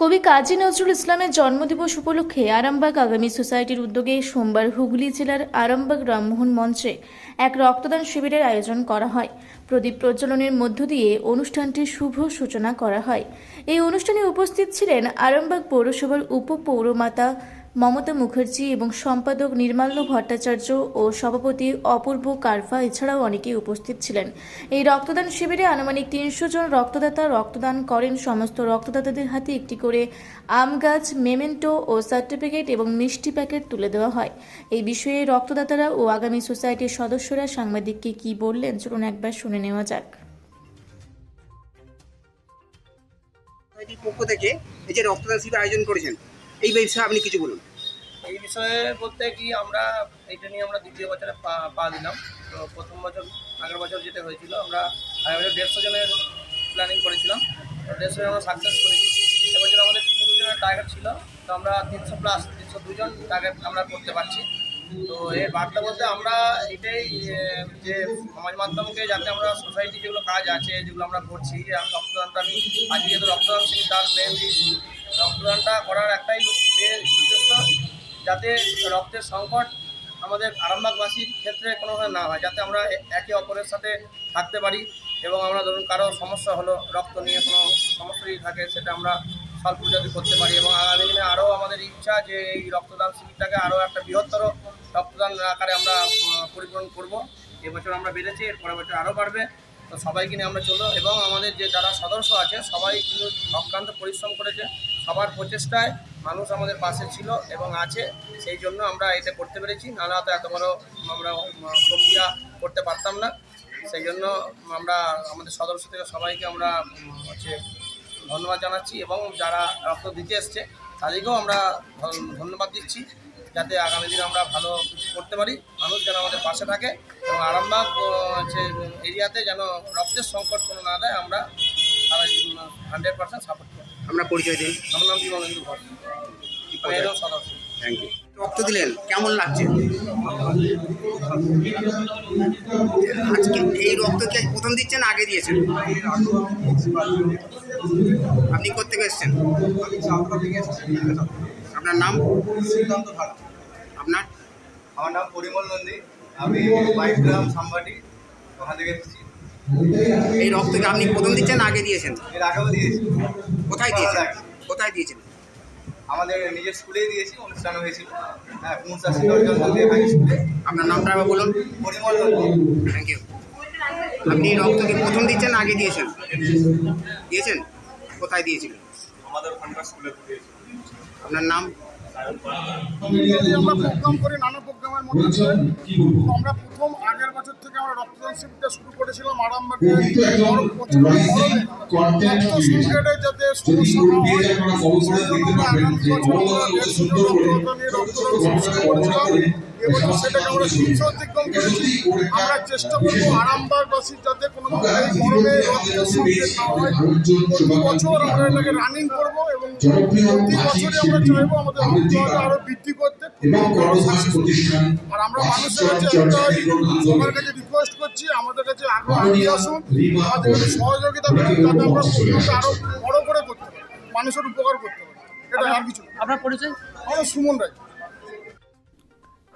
কবি কাজী নজরুল ইসলামের জন্মদিবস উপলক্ষে আরামবাগ আগামী সোসাইটির উদ্যোগে সোমবার হুগলি জেলার আরামবাগ রামমোহন মঞ্চে এক রক্তদান শিবিরের আয়োজন করা হয়। প্রদীপ প্রজ্বলনের মধ্য দিয়ে অনুষ্ঠানটির শুভ সূচনা করা হয়। এই অনুষ্ঠানে উপস্থিত ছিলেন আরামবাগ পৌরসভার উপপৌরমাতা মমতা মুখার্জি এবং সম্পাদক নির্মাল্য ভট্টাচার্য ও সভাপতি অপূর্ব কারফা এছাড়াও অনেকেই উপস্থিত ছিলেন। এই রক্তদান শিবিরে আনুমানিক তিনশো জন রক্তদাতা রক্তদান করেন। সমস্ত রক্তদাতাদের হাতে একটি করে আম গাছ, মেমেন্টো ও সার্টিফিকেট এবং মিষ্টি প্যাকেট তুলে দেওয়া হয়। এই বিষয়ে রক্তদাতারা ও আগামী সোসাইটির সদস্যরা সাংবাদিককে কি বললেন, চলুন একবার শুনে নেওয়া যাক। পক্ষ থেকে এই যে রক্তদান শিবির আয়োজন করেছেন এই বিষয়ে আপনি কিছু বলুন। এই বিষয়ে বলতে কি আমরা এটা নিয়ে আমরা দ্বিতীয় বছরে পা পা দিলাম। তো প্রথম বছর, আগের বছর যেটা হয়েছিল, আমরা আগের বছর দেড়শো জনের প্ল্যানিং করেছিলাম। তো দেড়শো জন আমরা সাকসেস করেছি। এবছর আমাদের তিনশো জনের টার্গেট ছিল। তো আমরা তিনশো প্লাস তিনশো দুজন টার্গেট আমরা করতে পারছি। তো এর বার্তা বলতে আমরা এটাই যে সমাজ মাধ্যমকে যাতে আমরা সোসাইটি যেগুলো কাজ আছে, যেগুলো আমরা করছি আর রক্তদানটা আমি আজকে যেহেতু রক্তদান শিবির, তার মেন রক্তদানটা করার একটাই উদ্দেশ্য, যাতে রক্তের সংকট আমাদের আরামবাগবাসীর ক্ষেত্রে কোনোভাবে না হয়, যাতে আমরা একে অপরের সাথে থাকতে পারি এবং আমরা ধরুন কারও সমস্যা হলো, রক্ত নিয়ে কোনো সমস্যা যদি থাকে, সেটা আমরা সল্ভ যদি করতে পারি এবং আগামী দিনে আরও আমাদের ইচ্ছা যে এই রক্তদান শিবিরটাকে আরও একটা বৃহত্তর রক্তদান আকারে আমরা পরিপূরণ করব। এবছর আমরা বেড়েছি, এর পরের বছর আরও বাড়বে। তো সবাইকে নিয়ে আমরা চলো এবং আমাদের যে যারা সদস্য আছে, সবাই কিন্তু অক্লান্ত পরিশ্রম করেছে। সবার প্রচেষ্টায় মানুষ আমাদের পাশে ছিল এবং আছে, সেই জন্য আমরা এটা করতে পেরেছি। নাহলে হয়তো এত বড় আমরা প্রক্রিয়া করতে পারতাম না। সেই জন্য আমরা আমাদের সদস্য থেকে সবাইকে আমরা হচ্ছে ধন্যবাদ জানাচ্ছি এবং যারা রক্ত দিতে এসছে, তাদেরকেও আমরা ধন- ধন্যবাদ দিচ্ছি। যাতে আগামী দিনে আমরা ভালো কিছু করতে পারি মানুষ যেন আমাদের পাশে থাকে এবং আরামবাগ হচ্ছে এরিয়াতে যেন রক্তের সংকট কোনো না দেয় আমরা হান্ড্রেড পার্সেন্ট সাপোর্ট করি আমরা পরিচয় দিন আমার নাম ঘোষ। আমি সদস্য। থ্যাংক ইউ রক্ত দিলেন কেমন লাগছে? আজকে এই রক্ত কি প্রথম দিচ্ছেন আগে দিয়েছেন? আপনি কোথেকে এসেছেন? আপনার নাম? সিদ্ধান্ত ধারা আপনার আমার নাম পরিমল নন্দী। আমি বাইশ গ্রাম সাম্বাটি ওখান থেকে এসেছি। এই রক্ত কি আপনি প্রথম দিচ্ছেন আগে দিয়েছেন? এর আগেও দিয়েছি। কোথায় দিয়েছেন? কোথায় দিয়েছেন? আমাদের নিজের স্কুলেই দিয়েছি অনুষ্ঠান হয়েছিল। হ্যাঁ পুনসা সিনিয়র হাই স্কুলে আপনার নামটা আবার বলুন। পরিমল নন্দী। থ্যাংক ইউ আপনি রক্ত কি প্রথম দিচ্ছেন আগে দিয়েছেন? দিয়েছেন? কোথায় দিয়েছিলেন? আমাদের ওখানকার স্কুলে দিয়েছি। আপনার নাম? আমরা প্রোগ্রাম করি নানা প্রোগ্রামের মধ্যে আমরা প্রথম আগের বছর থেকে শুরু করেছিলাম আরামবাগে যাতে সমস্যা এবছর সেটাকে আমরা তিনশো অতিক্রম করেছি। আমরা চেষ্টা করব আরামবাগবাসীর যাতে কোনো এই গরমে রক্তের সংকট না হয়। প্রতি বছর আমরা এটাকে রানিং করব এবং প্রতি বছরই আমরা চাইব আমাদের রক্তদাতা আরও বৃদ্ধি করতে। এবং আরও আমরা মানুষের কাছে একটাই সবার কাছে রিকোয়েস্ট করছি আমাদের কাছে আগ্রহ এগিয়ে আসুন আমাদের কাছে সহযোগিতা করুন তাতে আমরা আরও বড় করে করতে পারি মানুষের উপকার করতে পারি। এটা আর কিছু আপনার পরিচয়? আমার সুমন রায়।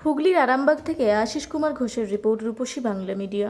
হুগলির আরামবাগ থেকে আশিস কুমার ঘোষের রিপোর্ট রূপসী বাংলা মিডিয়া।